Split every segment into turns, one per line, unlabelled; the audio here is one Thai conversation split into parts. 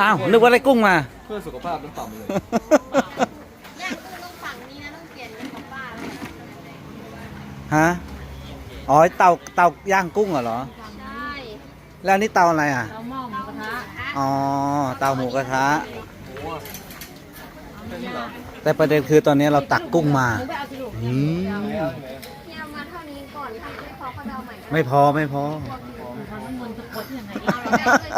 อ้าวนึกว่าได้กุ้งมา
เพื่อสุขภาพต้องต่ำเลย
ย่างกุ้งต้องฝั่งนี้นะต้องเปลี่ยนเป็นของป้าแล้ว
ฮะ อ๋อเตาเตาย่างกุ้งเหรอ
ใช่
แล้วนี่เตาอะไรอะ
เราหม้อหมูกระทะ
อ๋อ เตาหมูกระทะ
โอ้แค่นี้เหรอ
แต่ประเด็นคือตอนนี้เราตักกุ้งมา
หนูไปเอาสิลูก
อืม
ไม่เอาใช่ไหม
ที่เอามาเท่านี้ก่อนถ้าไม่พอก็เดาใหม่
ไม่พอไม่พอ
ทำน้ำมันตะกดยังไงเอาเราได้เลย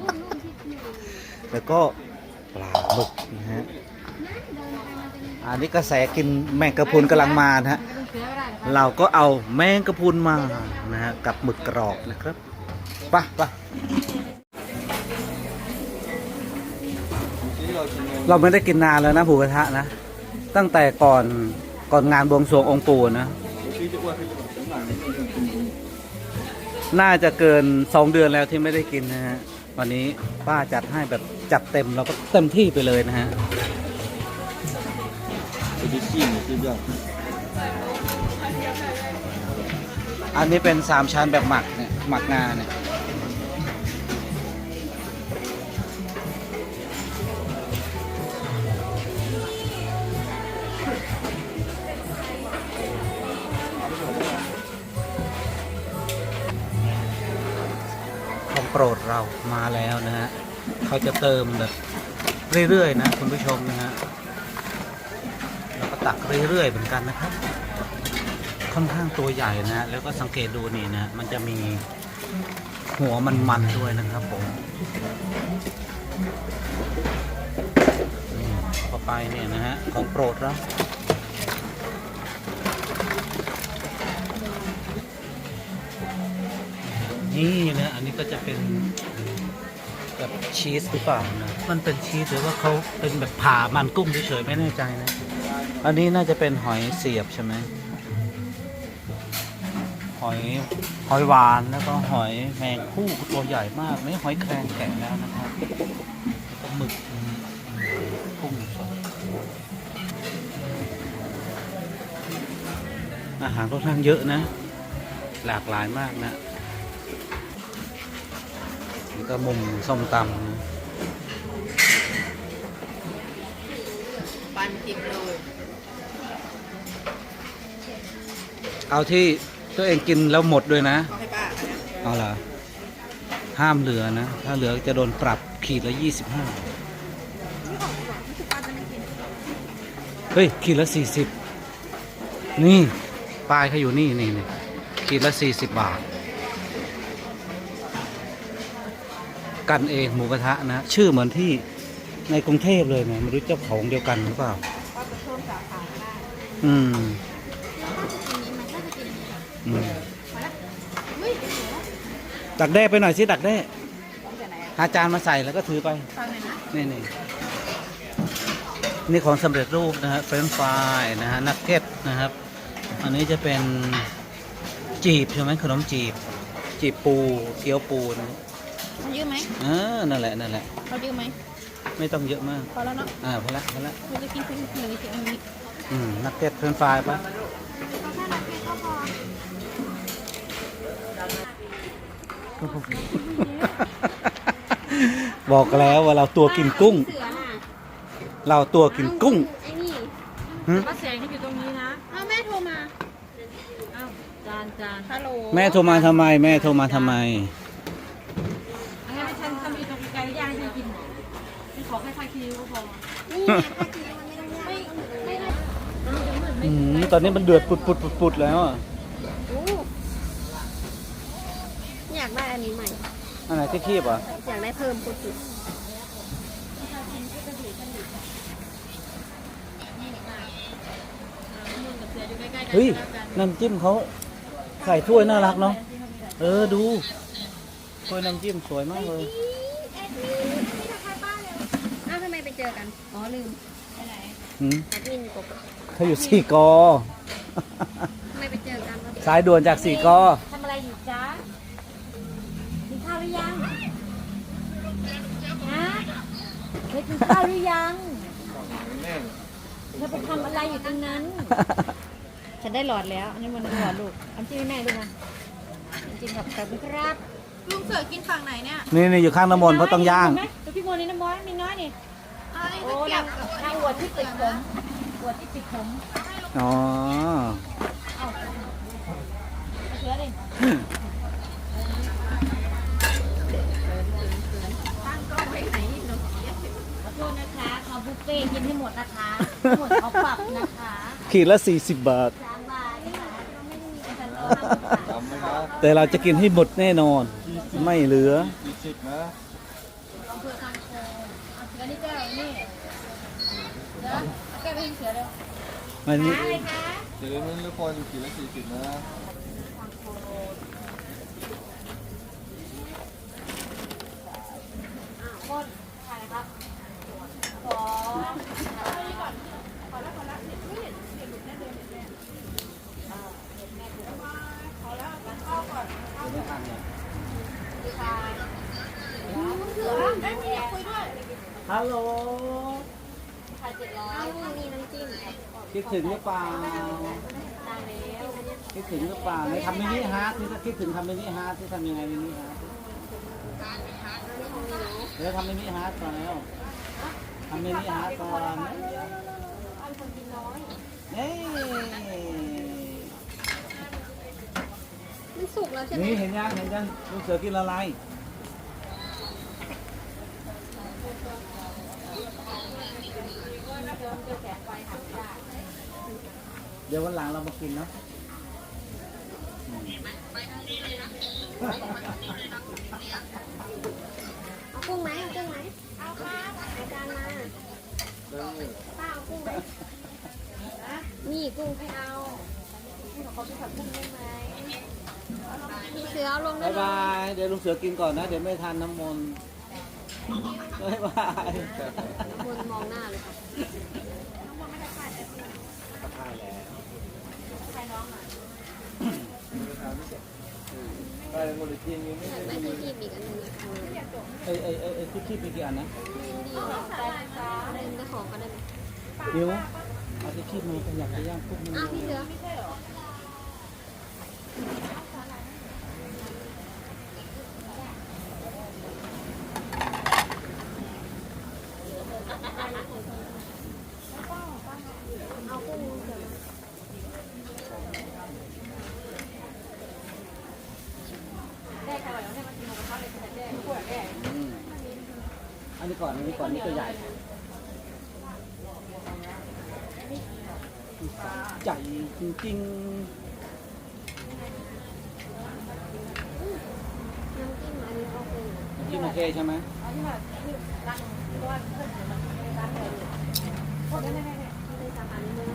นู่นนู่นที่ที่เดิน
แล้วก็ปลาหมึกนะฮะอันนี้กระแสกินแมงกะพรุนกำลังมานะฮะ
เรา
ก็เอาแมงกะพรุนมานะฮะกับหมึกกรอบนะครับไปะปะ
เรา
ไม่ได้กินนานแล้วนะหมูกระทะนะ ตั้งแต่ก่อนก่อนงานบวงสรวงองค์ปู่นะ
น่า
จะเกินสองเดือนแล้วที่ไม่ได้กินนะฮะ วันนี้ป้าจัดให้แบบจัดเต็มเราก็เต็มที่ไปเลยนะฮะ
ดิขี้หรือที่ย่าง
อันนี้เป็นสามชั้นแบบหมักเนี่ยหมักงาเนี่ย รดเรามาแล้วนะฮะเขาจะเติมแบบเรื่อยๆนะคุณผู้ชมนะฮะแล้วก็ตักเรื่อยๆเหมือนกันนะครับ ค่อนข้างตัวใหญ่นะฮะแล้วก็สังเกตดูนี่นะมันจะมีหัวมันๆด้วยนะครับผมนี่ต่อไปเนี่ยนะฮะของโปรดเรา นี่นะอันนี้ก็จะเป็นแบบชีสหรือเปล่านะมันเป็นชีสหรือว่าเขาเป็นแบบผ่ามันกุ้งเฉยๆไม่แน่ใจนะ อันนี้น่าจะเป็นหอยเสียบใช่ไหมหอยหอยหวานแล้วก็หอยแมงคู่ตัวใหญ่มากนี่หอยแครงแกะแล้วนะครับแล้วก็หมึกกุ้งสดอาหารค่อนข้างเยอะนะ หลากหลายมากนะ ก็มุมส้มตำนะ
ปันติดเลย
เอาที่ตัวเองกินแล้วหมดด้วยนะ
ขอให้ป้า
เอาล่ะห้ามเหลือนะ ถ้าเหลือจะโดนปรับขีดละยี่สิบห้าเฮ้ย ขีดละสี่สิบนี่ ปลายเขาอยู่นี่นี่นี่ขีดละสี่สิบบาท กันเองหมูกระทะนะ ชื่อเหมือนที่ในกรุงเทพเลยนะไม่รู้เจ้าของเดียวกันหรือเปล่า
ป้าจะเพิ่มสาขาได้
อืม
แล้วป้าจะกินนี้ไหมป้าจะกินนี้
อืม
มาแล้วเฮ้ยเดี๋ยว
ดักแด้ไปหน่อยสิดักแด้
ต้องแต่ไหนอะ
หาจานมาใส่แล้วก็ถือไป
ฟังหน่อยนะ
นี่นี่นี่ของสำเร็จรูปนะฮะเฟรนฟรายนะฮะนักเก็ตนะครับ อันนี้จะเป็นจีบใช่ไหมขนมจีบ จีบปูเกี๊ยวปูนะ
เขายืมไหม
เออนั่นแหละนั่นแหละ
เขายืมไหม
ไม่ต้องเยอะมาก
พอแล้วเนาะ
อ่าพอละพอละ
เราจะกินเพิ่มหนึ่งนิดอันนี้
อืมนักเก็ตเฟรนฟรายปะ
เอาแค่นักเก็ตก็พอ
บอกแล้วว่าเราตัวกินกุ้ง
เสือน่ะ
เราตัวกินกุ้ง
ไอ้นี่
หึ
ป้าแสงที่อยู่ตรงนี้นะ
เอาแม่โทรมา
อ้าวจานจาน
ฮัลโหล
แม่โทรมาทำไม แม่โทรมาทำไม
องยากไม่
ไม่ได้
อืมตอนนี้มันเดือดปุดปุดปุดปุดแล้วอะ
โอ้อยากได้อันนี้ใหม่
อันไหนที่คีบอะ
อยากได้เพิ่มปุดปุด
เฮ้ยน้ำจิ้มเขาใส่ถ้วยน่ารักเนาะ เออดูถ้วยน้ำจิ้มสวยมากเลย
เจอกัน อ๋อลืมไปไหน
หืม
แอดมินอยู่กบ
เขาอยู่สี่กอ
ทำไมไปเจอกันวะ
สายด่วนจากสี่กอ
ทำอะไรอยู่จ๊ะกินข้าวหรือยังฮะเคยกินข้าวหรือยัง
แน่น
เธอไปทำอะไรอยู่ตรงนั้น ฉันได้หลอดแล้ว อันนี้มันหลอดลูกอันที่แม่ลูกนะจริงๆครับขอบคุณครับ
ลุงเสือกินฝั่งไหนเนี่ย
นี่นี่อยู่ข้างน้ำมนต์เพราะต้องย่าง
พี่
มดนี่น้ำบอยมีน้อยนี่ โอ้นางนางอวดที่ติดผมอวดที่ติดผม
อ๋อ
เอาเชื้อดิขอโทษนะคะขอบุฟเฟ่ต์กินให้หมดนะคะหมดเขาปรับนะคะ
ขีดละ 40 บาท
สามบาทค่ะเราไม่มีกันตอน
จำไหมนะ
แต่เราจะกินให้หมดแน่นอน ไม่เหลือ
สี่สิบนะ
อำเภอทางโค งเอาเสือนี่แก้วนี่เดี๋ยวเอาแก้วไปให้เสือเร็ว
มันนี่
หาอะไรคะ
เดี๋ยวมันละคนกี่ละสี่สิบนะ
อ่าคนถ่ายครับสองเสือไม่มีคุยด้วย
ฮัลโหล
ถ่ายเจ็ดร้อยมีน้ำจิ้ม
คิดถึงหรือเปล่า
ตายแล้ว
คิดถึงหรือเปล่าในทำมินิฮาร์ทที่คิดถึงทำมินิฮาร์ทที่ทำยังไงมินิฮาร์ทเดี๋ยวทำมินิฮาร์ทก่อนแล้วทำมินิฮาร์ทก่อนเฮ้ย
มันสุกแล้วใช่ไหม
นี่เห็นยังเห็นยังลูกเสือกินอะไร เดี๋ยววันหลังเรามากินเนาะ
เอากุ้งไหมเอากุ้งไหมเอาครับอาจารย์มาป้าเอากุ้งไหมนี่กุ้งไม่เอาขอพี่ผัดกุ้งได้ไหมพี่เสือเอาลงได้
บาย
เลย
บาย เดี๋ยวลุงเสือกินก่อนนะ เดี๋ยวไม่ทานน้ำมนต์บายบาย
คนมองหน้าเลยค่ะ
ได้หมดเลยทีนี้ ไม่
อยากได้ที่คีบอีกอันหนึงนะคะ
ไอ้ไอ้ไอ้ไอ้ที่คีบมีกี่อันนะ
เล่นดีเล่นได้ของกันได้ไหม
เดี๋ยวเอาที่คีบมาขยับไปย่างพวกมัน
อ้าวพี่เสือ เอากุ้งเสือ
ได้ค่ะวันนี้มากินหมูกระทะเลยค่ะแจ้ขวดแก้
อืมอันนี้ก่อนอันนี้ก่อนนี่ตัวใหญ่ใหญ่จริง
น้ำจิ้มอันนี้โอเค
ๆน้ำจิ้มโอเคใช่ไหม
เอาที่มาที่ร้านที่ว่าเพื่อนมันร้านอะไรพวกนี้ไม่ไม่ไม่
ไม่ทำอันนี้เลย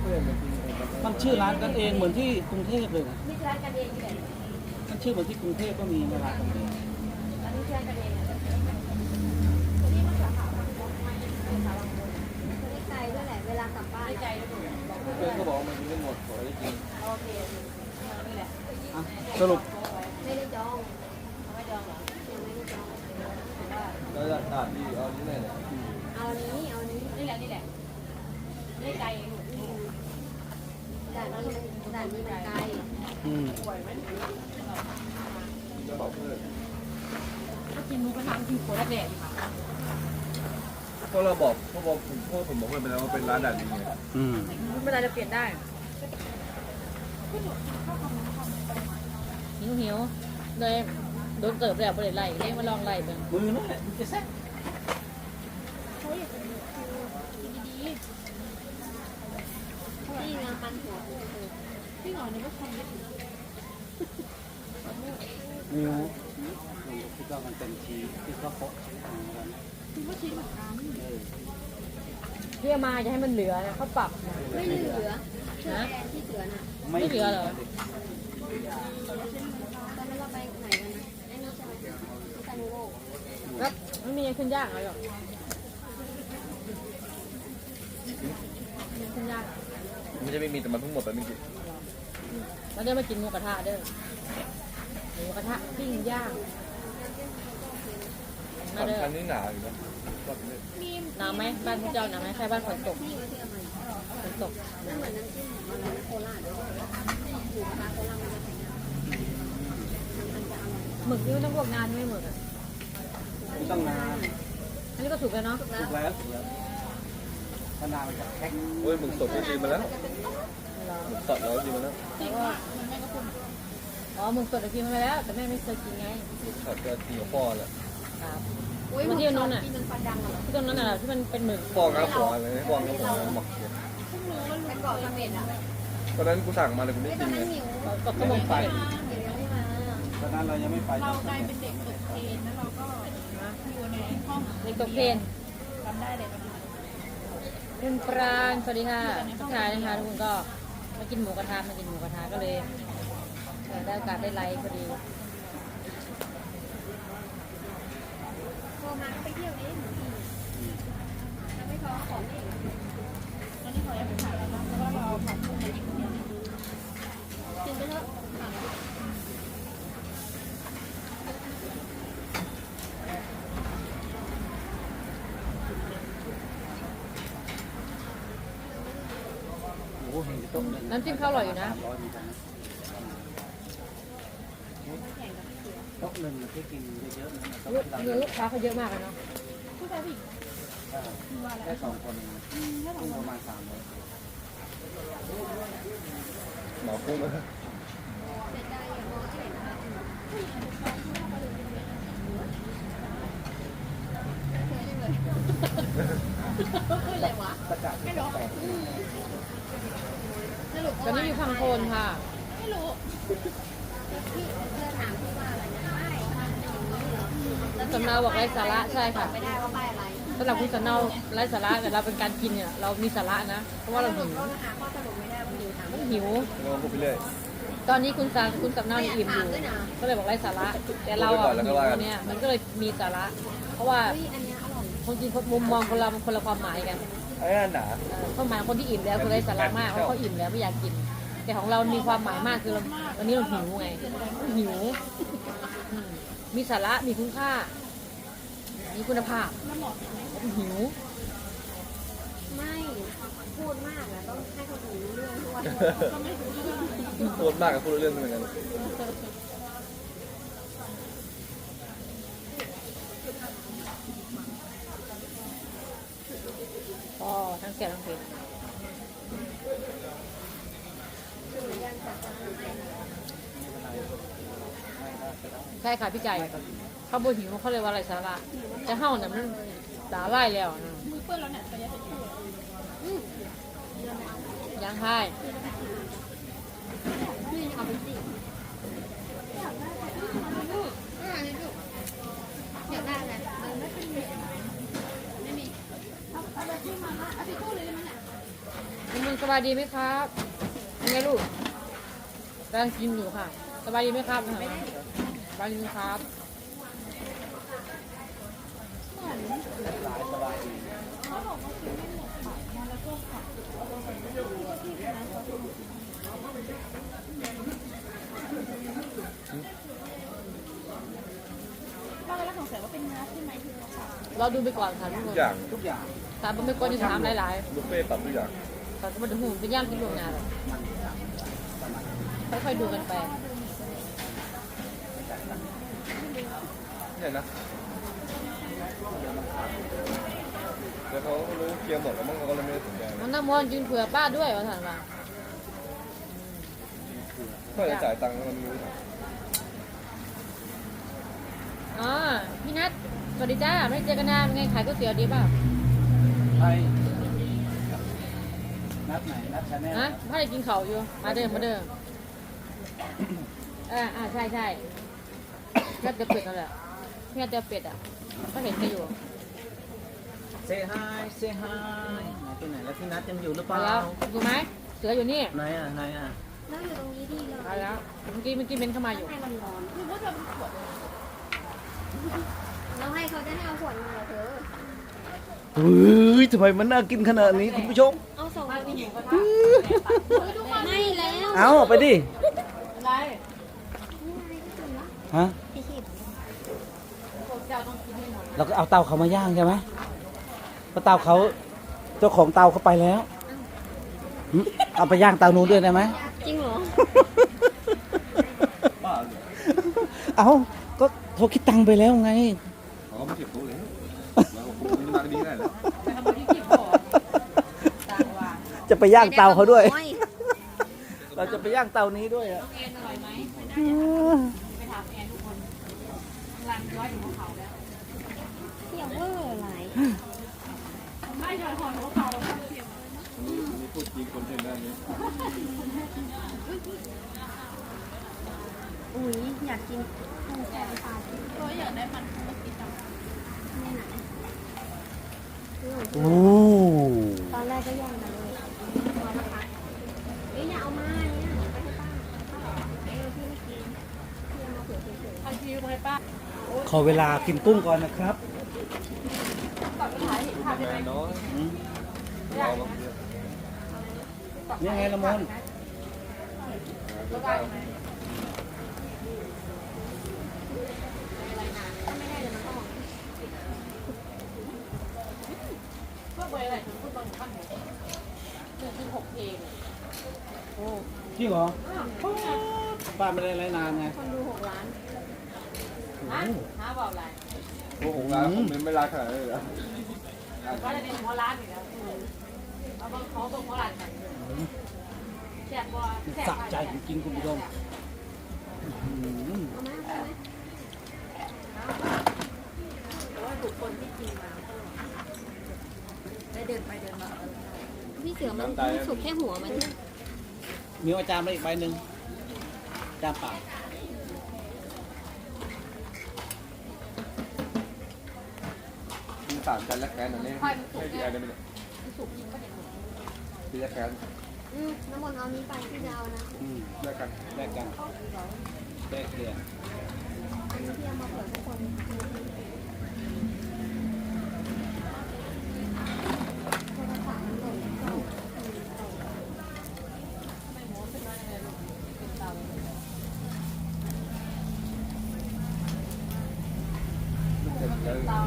เพื่อนมากินเอง
มันชื่อร้านกันเองเหมือนที่กรุงเทพเลยนะ
นี่ร้านกันเองเลย
มันชื่อเหมือนที่กรุงเทพก็มีนะร้านกันเอง
อันนี้ร้านกันเอง
ตัวนี้ไกลด้วยแหละเวลากลับบ้าน
ใจ
อะ
ด้วย
เพื่อนก็บอกว่ามันกินไม่หมดขอได้กิน
โอเคนี่แหละ
อะสรุป
ไม่ได้จอง
เอาไม่จองเหรอ
ยังไม่ได้จอง
แล้วจะ ตัดดีเอาที่ไหนเนี่ย
เอาอันนี้เอาอันนี้
นี่แหละนี่แหละนี่ไก่
ด่านนี้มันด่านนี้มันไกล
อืม
จะบอกเพื่อน
ถ้ากินหมูกระทะกินโคตรแดดดีกว่า
เพราะเราบอกเพราะบอกผมเพราะผมบอกเพื่อนไปแล้วว่าเป็นร้านดัดดีไง
อืม
ไม่เป็นไรจะเปลี่ยนได้หิวหิวเลยโดนเติบแล้วไปเลยไล่เลี้ยงมาลองไล่เบิ่ง
มือนั่นแหละมันจะแซ่บ
ที่งานปันหัวง
พี่หอนี่ก็ทำได้ถึง
นิ้วที่ก็มันเป็นชีสที่เขาโปะอืม
คือว่าชิ้นเหมือนกัน
เออ
พี่อมาจะให้มันเหลือนะเขาปรับนะ
ไม่เหลือเชือแอนที่เสือน่ะ
ไม่เหลือเหรอ
ตอนนั้นเราไปไหนกันนะไอ้นี่ใช่ไหมที่ซานูโร่
ครับไม่มีขึ้นยากอะไรหรอมีขึ้นยาก
ไม่ใช่ไม่มีแต่มันเพิ่งหมดไปเมื่อกี้
แล้วเดี๋ยวมากินหมูกระทะเด้อหมูกระทะปิ้งย่างมาเด้อ
คันนี้หนาอยู่นะก็
หนาวไหมบ้านพระเจ้าหนาวไหมใครบ้านฝนตก
ที่ว่าที่เอามา
ฝนตก
ไม่เหมือนน้ำจิ้มของเราโคราชหรือว่าหมูกระทะโคราชมันจะแข็งมันจะอร่อย
หมึกนี่มันต้องพวกงานไม่หมึกอะ
ไม่ต้องนาน
นี่ก็ถูกแล้วเนาะ
ถูกแล้วถูกแล้ว
มะนาวมันจะแข็ง
โอ้ยหมึกสดนี่กินมาแล้วหมึกสดแล้วกินมาแล้ว
แต่ว่าอ๋อมึงสดกินมาแล้ว แต่แม่ไม่เคยกินไง
หมึกสดก็ตีกับพ่อแหละ
ครับ
อุ้ย
เมื่อกี้นู้นน่ะ
ที่มันฟันดังอะเหรอ
ที่ตรงนั้นน่ะที่มันเป็นหมึก
พ่องับหัวเลยพ่องับหัวหมักเนี่ย
เป็นเกาะเสม็ดอะ
ตอนนั้นกูสั่งมาเลยกูไม่
ไม่ต
กิ
อนน
ไง
นั้นหิว
ก็ก็หมึกไป
เดี๋ยวยังไม่มา
ตอนนั้นเรายังไม่ไป
เรากลายเป็นเด็กฝึกเทรนแล้วเราก็อยู่ในห้อง
ในตัวเพน
จำได้เลยตอนนั้น
คุณปราณสวัสดีค่ะทุกทายนะคะทุกคนก็มากินหมูกระทะมากินหมูกระทะก็เลยได้โอกาสได้ไลฟ์พอดี
โทรมาไปเที่ยวนี้แล้วไม่ท้อของเอง
ตอนนี้ขออนุญาตไปถ่ายแล้วนะเพราะว่าเราผัดกุ้งมาอีกคนเดียว
กินไปเถอะ
โอ้โหเห็ นต้มเลย
น้ำจิ้มข้าวอร่อยอยู่นะ
ร้อยเหมือนกันนะโต๊ะหนึ่งที่กินเยอะๆนะโต๊ะ
ลูก
เรา
คือลูกค้าเขาเยอะมากเลยเนาะ
ผู้ชายผู้หญิง
ได้สองคนต้องประมาณสามร้อย
หมอกุ้งนะ
เสียใจอย่ามองเห็นนะอะไรวะ
ประกาศไม่ร้อง
ส รุป
ตอนนี้อยู่พังโคนค่ะ
ไม่รู้
พี่เธอถามพี่ว่าอะไรนะ
สำเนาบอกไร้สาระใช่ค่ะ
ไม่ได้ว่าป้ายอะไร
สำหรับคุณสำเนาไร้สาระแต่เราเป็นการกินเนี่ยเรามีสาระนะ เพราะว่าเรา
สรุ
หิ
ป
ว
ก็หาข้อสรุปไม่ได้มันอยู่ถาม
มันหิว
แล้วก็พูดไปเรื่อย
ตอนนี้คุณสาคุณสำเนายังอิ่มอยู่ก็เลยบอกไร้สาระ แต่เราอะหิวเนี่ยมันก็เลยมีสาระ เพราะว่า
เฮ้ยอันเนี้ยอร่อย
คนกินมุมมองคนเรามันคนละความหมายกัน
ไอ้นั่นหนา
เออความหมายของคนที่อิ่มแล้วคือไร้สาระมากเพราะเขาอิ่มแล้วไม่อยากกิน แต่ของเรามีความหมายมากคือเราวันนี้เราหิวไงหิวอืมมีสาระมีคุณค่า มีคุณภาพหิว
ไม่ พูดมากอะต้องให้คนอื่นรู้เรื่องด้วย
พูดมากกับพูดเรื่องเหมือนกัน
ก็ทั้งแก่ทั้งเผ็ดใช่ค่ะพี่ไก่เขาบนหิวเขาเลยว่าอะไรสาระจะเห่าเนี่ยมันสาไล่แล้วนะ
มือเปื้อนแล้วเนี่ยขออนุญาตไปช่วย
ยังให้
นี่เอาไปสิอยากได้อะไรมันไม่เป็น
คุณมึงสบายดีไหมครับยังไงลูกกำลังกินอยู่ค่ะ สบายดีไหมครับสบายดีไหมครับ
ป้าก็รักสงสัยว่าเป็นเนื้อใช่ไหมที่เราสั่ง
เราดูไปก่อนค่ะทุกค
ทุ
น
กอย่าง
ทุกอย่าง
ถามไปก่อนที่ถามหลาย
บุฟเฟ่ต์ปรับทุกอย่าง
ๆแต่ก็มาดูหูเป็นย่างกินล่วงหน้าเลยค่อยๆดูกันไป
เนี่ยนะแต่เขารู้เคลียร์หมดแล้วมั้งเขาก็เลยไม่ได้สนใจ
น้องน้ำมอนกินเผื่อป้าด้วยว่าถามว่า
เพื่อจะจ่ายตังค์แล้วมันไม่รู้ท
อ๋อพี่นัทสวัสดีจ้าไม่ได้เจอกันนานเป็นไงขายก๋วยเตี๋ยวดีเปล่า
ไทยนัดไหนนัดชาแนล
ฮะพ่อได้กินเขาวอยู่ มาเดิมมาเดิมเอออ่าใช่ใช่แค่เตี๋ยวเป็ดนั่นแหละแค่เตี๋ยวเป็ดอะ ก็เห็นกันอยู่
เซฮายเซฮายไหนที่ไหนแล้วพี่นัดยังอยู่หรือเป
มา
ล่า
แล้วอยู่ไหมเสืออยู่นี่
ไหนอะไหนอะ
นั่งอยู่ตรงนี้ดีเลย
มาแล้ว เมื่อกี้เมื่อกี้เบนเข้ามาอยู่
ให้มันร้อน
คือว่าเธอเป็นขวด
เราให้เขาจะให้เอาขวดมาเหรอเธอ
เฮ้ยทำไมมันน่ากินขนาดนี้คุณผู้ชม
เอาส่งไปหมูกระทะไม่แล้ว
เอาออกไปดิ
อะไร
นี่ไงก็ถึงละ
ฮะ
พี่ขีด
เจ้าต้องกินให้หมด
เราก็เอาเตาเขามาย่างใช่ไหมเพราะเตาเขาเจ้าของเตาเขาไปแล้วหึเอาไปย่างเตานู้นด้วยได้ไหม
จริงเหรอำ
บ้าเลย
เอาก็เขาคิดตังค์ไปแล้วไง
อ๋อเขาไม่เก็บโต๊ะเลยมาบอกคุณมาดีได้แล้ว
ไปทำบุญที่เก็บบ่อต่างว่า
จะไปย่างเตาเขาด้วย
โอ้
เราจะไปย่างเตานี้ด้วยอะ
แอนอร่อยไหมไปถามแอนทุกคนรันร้อยถึงหัวเขาแล้ว
อย่าเวอร์อะไร
ไม่เดินหอนหัวเขาแล้วเสียง
นี่พูดจริงคนเห็นด้านนี้
อุ้ยอยากกินกุ้งแช่น้ำปลาที่
ตัวอยากได้มันกุ้งกินจัง
ไหนไหน
โอ้
ตอนแรกก็ย่างมาเลยพอแล้วค่ะเอ้ยอย่าเอามาเนี่ยไปให้ป้าเออพี่ไม่กินพี่เอามาเผื่อเฉย
ใครคิวไปป้า
ข อเวลากินกุ้งก่อนนะครับ
ก่อนไปถ่ายภาพได้ไหม
แม่น้อย
อืม
รอมาเดียว
นี่ไงละมน
ก็ได้ไหมเพื่อไปอะไรถึงพูดตอนขั้นหนึ่งคือคือหกเพลงโอ้
จริงเหรอป้าไม่ได้ไรนานไง
ๆคนดูหกล้าน
ฮะฮะบอกอะไร
โอ้โหร้านผมไม่รักขนาดนี้เลยเหรอ
ก็จะเป็นหัวร้านอยู่แล้วเอาบางเขาตรงหัวร้านกันแสบบัวแสบ
สะใจจริงๆคุณผู้ชมอืม
เอม
แต่ว่าถูกคนที่กินมาได้เดินไปเดินมา
พี่เสือมันสุกแค่หัวมันเนี่ย
มีอาจารย์มาอีกใบหนึ่งจานเปา
มี สามกันและแค้นอันนี้ให้พี่แอนได้ไหมเนี่ย
สุกจริงก็เห็น
พี่และแค้น
อืมน้ำมนต์เอานี้ไปพี่จะเอานะ
อืม
แลกกัน
แลกกันแลกเดือน
อันนี้พี่เอามาเผื่อทุกคนโทรศัพท์มันหล่นเข้าอืมใส่
ไม่โม้ขึ้นมาเลยเป็นเตา
เสร็จแล้ว
เตา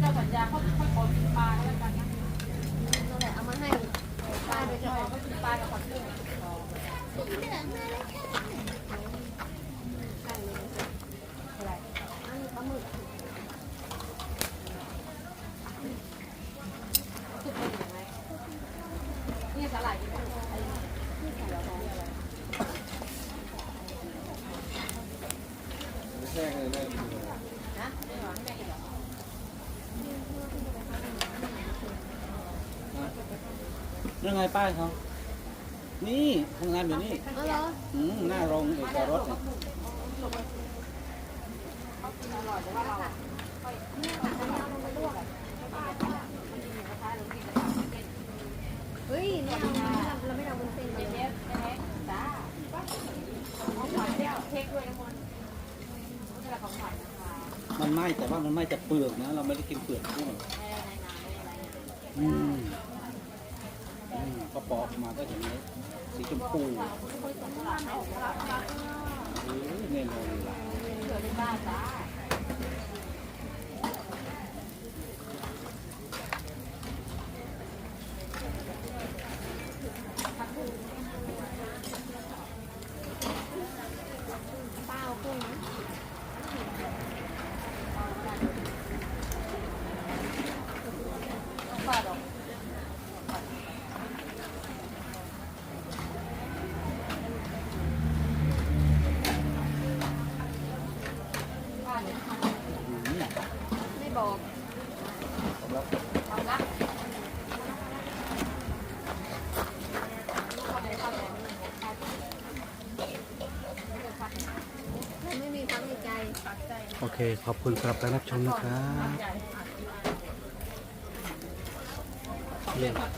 เจ้าสัญญาเขาเขาขอกินปลาแล้วกันนะ
นั่นแหละเอามาให้ป้าโดยเฉ
จะ
พาะ
เขากินปลากับผักบุ้ง
ไก่เลย
อะไร
อันนี้ปลาหมึก
สุกเป็นยังไงนี่สลายกินไอ้ที่ใส่เราอะไร
ไม่แช่งเล
นี่ไง
ไงป้ายเขา นี่ทำงานอยู่นี่
เอาเหรอ
อืมหน้าโรงเอกรถเนี่ย
เฮ้ยไม่เอาเราไม่เอาบนเส้นเลย
เชฟเชฟจ้าของหวานเที่ยวเค้กด้วยน้ำมันนี่แหละของหวานนะคะ
มันไหม้แต่ว่ามันไหม้แต่เปลือกนะ เราไม่ได้กินเปลือกกุ้ง
ไม่ได้ในน้ำไม่ได้อะไร
อืมอืมพอปอกออกมาก็อย่างนี้สีชมพูเออแน่นอนอยู่ละ
เผื่อเป็นบ้าจ้า
ป้าเอากุ้งนะ
บ้าดอก
อืม
ไม่บอก
ผมรับ
ความรักเข้าใจเข้าใจไม่ได้เข้าใจไม่ได้เข้าใจ
ไม่มีความในใจ
โอ เคขอบคุณสำหรับการรับชมนะครับ